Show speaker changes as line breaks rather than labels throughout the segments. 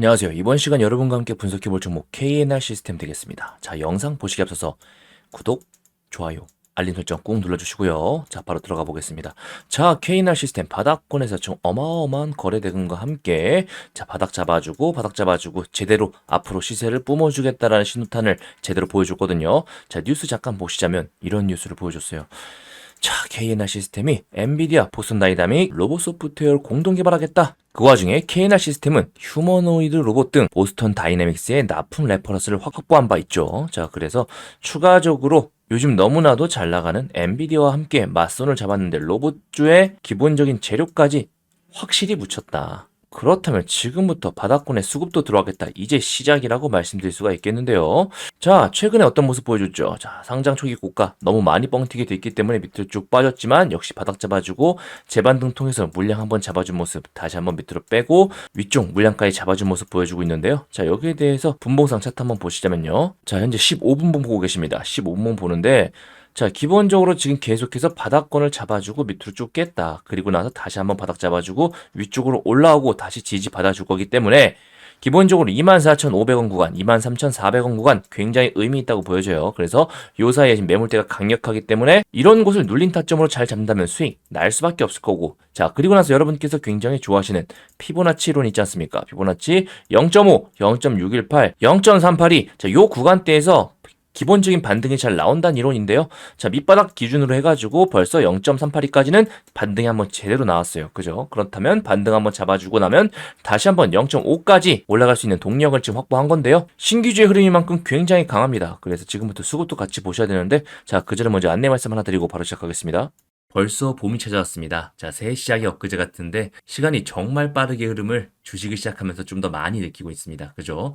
안녕하세요. 이번 시간 여러분과 함께 분석해 볼 종목 KNR 시스템 되겠습니다. 자, 영상 보시기 앞서서 구독, 좋아요, 알림 설정 꾹 눌러주시고요. 자, 바로 들어가 보겠습니다. 자, KNR 시스템 바닥권에서 좀 어마어마한 거래 대금과 함께 자, 바닥 잡아주고, 바닥 잡아주고, 제대로 앞으로 시세를 뿜어주겠다라는 신호탄을 제대로 보여줬거든요. 자, 뉴스 잠깐 보시자면 이런 뉴스를 보여줬어요. 자, KNR 시스템이 엔비디아, 보슨 다이나믹, 로봇 소프트웨어를 공동 개발하겠다. 그 와중에 KNR 시스템은 휴머노이드 로봇 등 보스턴 다이내믹스의 납품 레퍼런스를 확- 확보한 바 있죠. 자, 그래서 추가적으로 요즘 너무나도 잘 나가는 엔비디아와 함께 맞선을 잡았는데 로봇주의 기본적인 재료까지 확실히 붙였다. 그렇다면 지금부터 바닥권에 수급도 들어가겠다. 이제 시작이라고 말씀드릴 수가 있겠는데요. 자, 최근에 어떤 모습 보여줬죠? 자, 상장 초기 고가 너무 많이 뻥튀기 됐기 때문에 밑으로 쭉 빠졌지만 역시 바닥 잡아주고 재반등 통해서 물량 한번 잡아준 모습 다시 한번 밑으로 빼고 위쪽 물량까지 잡아준 모습 보여주고 있는데요. 자, 여기에 대해서 분봉상 차트 한번 보시자면요. 자, 현재 15분봉 보고 계십니다. 15분봉 보는데 자, 기본적으로 지금 계속해서 바닥권을 잡아주고 밑으로 쭉 깼다. 그리고 나서 다시 한번 바닥 잡아주고 위쪽으로 올라오고 다시 지지 받아줄 거기 때문에 기본적으로 24,500원 구간, 23,400원 구간 굉장히 의미 있다고 보여져요. 그래서 요 사이에 지금 매물대가 강력하기 때문에 이런 곳을 눌린 타점으로 잘 잡는다면 수익 날 수밖에 없을 거고. 자, 그리고 나서 여러분께서 굉장히 좋아하시는 피보나치 이론 있지 않습니까? 피보나치 0.5, 0.618, 0.382. 자, 요 구간대에서 기본적인 반등이 잘 나온다는 이론인데요. 자, 밑바닥 기준으로 해가지고 벌써 0.382까지는 반등이 한번 제대로 나왔어요. 그죠? 그렇다면 반등 한번 잡아주고 나면 다시 한번 0.5까지 올라갈 수 있는 동력을 지금 확보한 건데요. 신규주의 흐름이만큼 굉장히 강합니다. 그래서 지금부터 수급도 같이 보셔야 되는데, 자, 그 전에 먼저 안내 말씀 하나 드리고 바로 시작하겠습니다. 벌써 봄이 찾아왔습니다. 자, 새해 시작이 엊그제 같은데 시간이 정말 빠르게 흐름을 주식을 시작하면서 좀 더 많이 느끼고 있습니다. 그죠?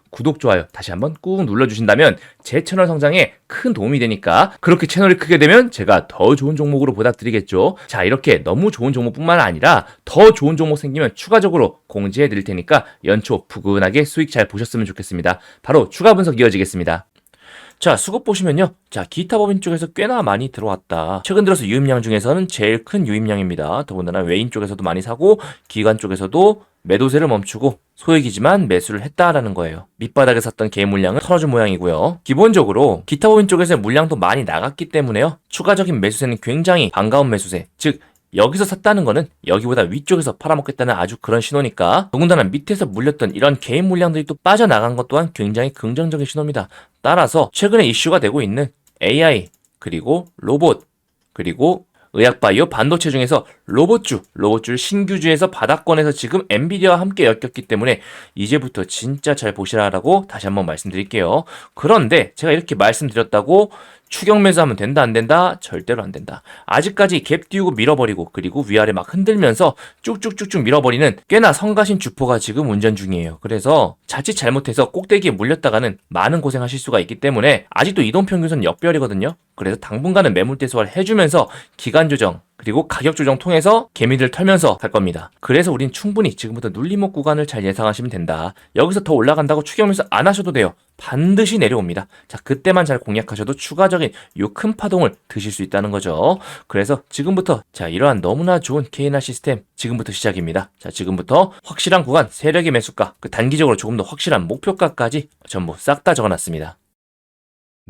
구독 좋아요 다시 한번 꾹 눌러주신다면 제 채널 성장에 큰 도움이 되니까 그렇게 채널이 크게 되면 제가 더 좋은 종목으로 보답드리겠죠. 자 이렇게 너무 좋은 종목뿐만 아니라 더 좋은 종목 생기면 추가적으로 공지해 드릴 테니까 연초 푸근하게 수익 잘 보셨으면 좋겠습니다. 바로 추가 분석 이어지겠습니다. 자, 수급 보시면요. 자, 기타 법인 쪽에서 꽤나 많이 들어왔다. 최근 들어서 유입량 중에서는 제일 큰 유입량입니다. 더군다나 외인 쪽에서도 많이 사고, 기관 쪽에서도 매도세를 멈추고 소액이지만 매수를 했다라는 거예요. 밑바닥에 샀던 개인 물량을 털어준 모양이고요. 기본적으로 기타 법인 쪽에서 물량도 많이 나갔기 때문에요. 추가적인 매수세는 굉장히 반가운 매수세. 즉, 여기서 샀다는 거는 여기보다 위쪽에서 팔아먹겠다는 아주 그런 신호니까 더군다나 밑에서 물렸던 이런 개인 물량들이 또 빠져나간 것 또한 굉장히 긍정적인 신호입니다. 따라서 최근에 이슈가 되고 있는 AI 그리고 로봇 그리고 의약바이오 반도체 중에서 로봇주, 로봇주 신규주에서 바닥권에서 지금 엔비디아와 함께 엮였기 때문에 이제부터 진짜 잘 보시라라고 다시 한번 말씀드릴게요. 그런데 제가 이렇게 말씀드렸다고 추경 매수하면 된다 안 된다? 절대로 안 된다. 아직까지 갭 띄우고 밀어버리고 그리고 위아래 막 흔들면서 쭉쭉쭉쭉 밀어버리는 꽤나 성가신 주포가 지금 운전 중이에요. 그래서 자칫 잘못해서 꼭대기에 물렸다가는 많은 고생하실 수가 있기 때문에 아직도 이동평균선 역별이거든요. 그래서 당분간은 매물대 소화를 해주면서 기간 조정 그리고 가격 조정 통해서 개미들 털면서 갈 겁니다. 그래서 우린 충분히 지금부터 눌림목 구간을 잘 예상하시면 된다. 여기서 더 올라간다고 추경매수 안 하셔도 돼요. 반드시 내려옵니다. 자, 그때만 잘 공략하셔도 추가적인 요 큰 파동을 드실 수 있다는 거죠. 그래서 지금부터 자, 이러한 너무나 좋은 KNR 시스템 지금부터 시작입니다. 자, 지금부터 확실한 구간, 세력의 매수가, 그 단기적으로 조금 더 확실한 목표가까지 전부 싹 다 적어놨습니다.